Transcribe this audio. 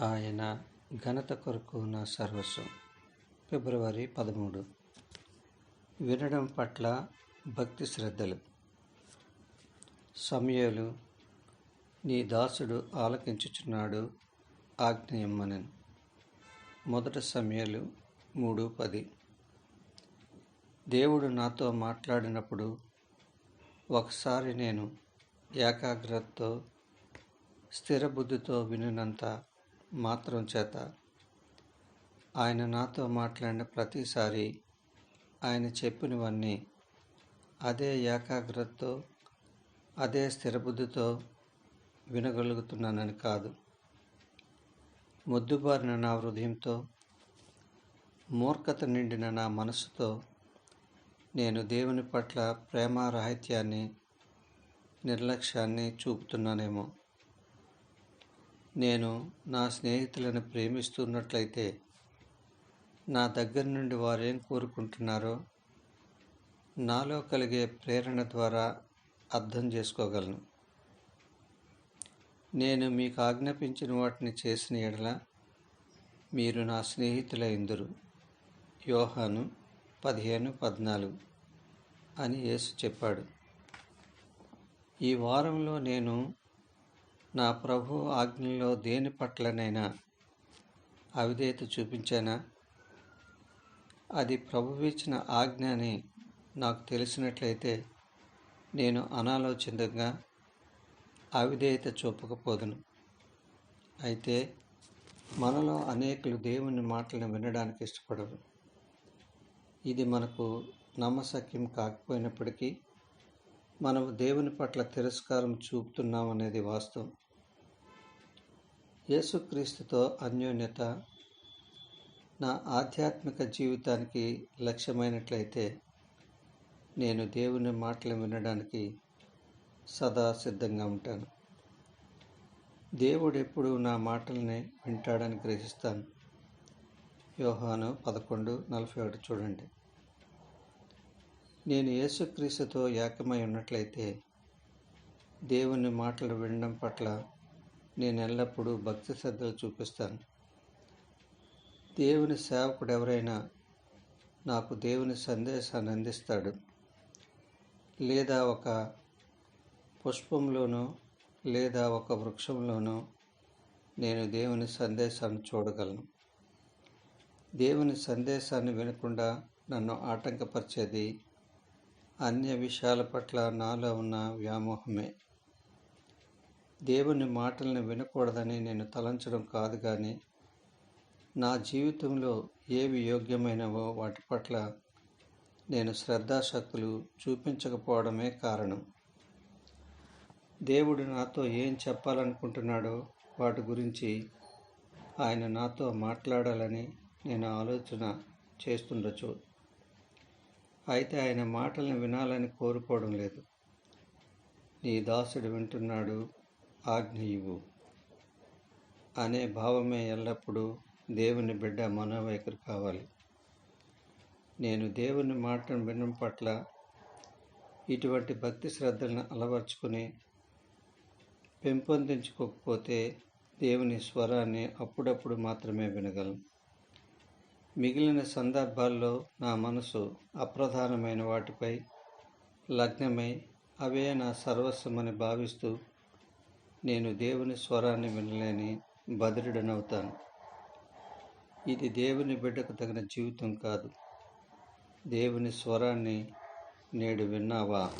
ఆయన ఘనత కొరకు నా సర్వస్వం. ఫిబ్రవరి పదమూడు. వినడం పట్ల భక్తి శ్రద్ధలు. సమయాలు నీ దాసుడు ఆలకించుచున్నాడు ఆజ్ఞయమ్మనను మొదటి సమయాలు మూడు పది. దేవుడు నాతో మాట్లాడినప్పుడు ఒకసారి నేను ఏకాగ్రతతో స్థిరబుద్ధితో వినినంత మాత్రం చేత. ఆయన నాతో మాట్లాడిన ప్రతిసారి ఆయన చెప్పినవన్నీ అదే ఏకాగ్రతతో అదే స్థిరబుద్ధితో వినగలుగుతున్నానని కాదు. మొద్దుబారిన నా హృదయంతో మూర్ఖత నిండిన నా మనసుతో నేను దేవుని పట్ల ప్రేమారాహిత్యాన్ని నిర్లక్ష్యాన్ని చూపుతున్నానేమో. నేను నా స్నేహితులను ప్రేమిస్తున్నట్లయితే నా దగ్గర నుండి వారేం కోరుకుంటున్నారో నాలో కలిగే ప్రేరణ ద్వారా అర్థం చేసుకోగలను. నేను మీకు ఆజ్ఞాపించిన వాటిని చేసిన ఎడల మీరు నా స్నేహితులైందురు. యోహాను పదిహేను పద్నాలుగు అని యేసు చెప్పాడు. ఈ వారంలో నేను నా ప్రభు ఆజ్ఞలో దేని పట్లనైనా అవిధేయత చూపించానా? అది ప్రభు ఇచ్చిన ఆజ్ఞ అని నాకు తెలిసినట్లయితే నేను అనాలోచితంగా అవిధేయత చూపకపోదును. అయితే మనలో అనేకులు దేవుని మాటలను వినడానికి ఇష్టపడరు. ఇది మనకు నమ్మశక్యం కాకపోయినప్పటికీ మనం దేవుని పట్ల తిరస్కారం చూపుతున్నామనేది వాస్తవం. యేసుక్రీస్తుతో అన్యోన్యత నా ఆధ్యాత్మిక జీవితానికి లక్ష్యమైనట్లయితే నేను దేవుని మాటలు వినడానికి సదా సిద్ధంగా ఉంటాను. దేవుడు ఎప్పుడు నా మాటల్ని వింటాడని గ్రహిస్తాను. యోహాను పదకొండు నలభై ఒకటి చూడండి. నేను యేసుక్రీస్తుతో ఏకమై ఉన్నట్లయితే దేవుని మాటలు వినడం పట్ల నేను ఎల్లప్పుడూ భక్తి శ్రద్ధలు చూపిస్తాను. దేవుని సేవకుడు ఎవరైనా నాకు దేవుని సందేశాన్ని అందిస్తాడు. లేదా ఒక పుష్పంలోనో లేదా ఒక వృక్షంలోనో నేను దేవుని సందేశాన్ని చూడగలను. దేవుని సందేశాన్ని వినకుండా నన్ను ఆటంకపరిచేది అన్య విషయాల పట్ల నాలో ఉన్న వ్యామోహమే. దేవుని మాటలను వినకూడదని నేను తలంచడం కాదు కానీ నా జీవితంలో ఏవి యోగ్యమైనవో వాటి పట్ల నేను శ్రద్ధాశక్తులు చూపించకపోవడమే కారణం. దేవుడు నాతో ఏం చెప్పాలనుకుంటున్నాడో వాటి గురించి ఆయన నాతో మాట్లాడాలని నేను ఆలోచన చేస్తుండొచ్చు. అయితే ఆయన మాటలను వినాలని కోరుకోవడం లేదు. నీ దాసుడు వింటున్నాడు ఆజ్ఞయువు అనే భావమే ఎల్లప్పుడూ దేవుని బిడ్డ మనోవైఖరి కావాలి. నేను దేవుని మాటను వినడం పట్ల ఇటువంటి భక్తి శ్రద్ధలను అలవర్చుకుని పెంపొందించుకోకపోతే దేవుని స్వరాన్ని అప్పుడప్పుడు మాత్రమే వినగలను మిగిలిన సందర్భాల్లో నా మనసు అప్రధానమైన వాటిపై లగ్నమై అవే నా సర్వస్వమని భావిస్తూ నేను దేవుని స్వరాన్ని వినలేని బదిరిడనవుతాను. ఇది దేవుని బిడ్డకు తగిన జీవితం కాదు. దేవుని స్వరాన్ని నేడు విన్నావా?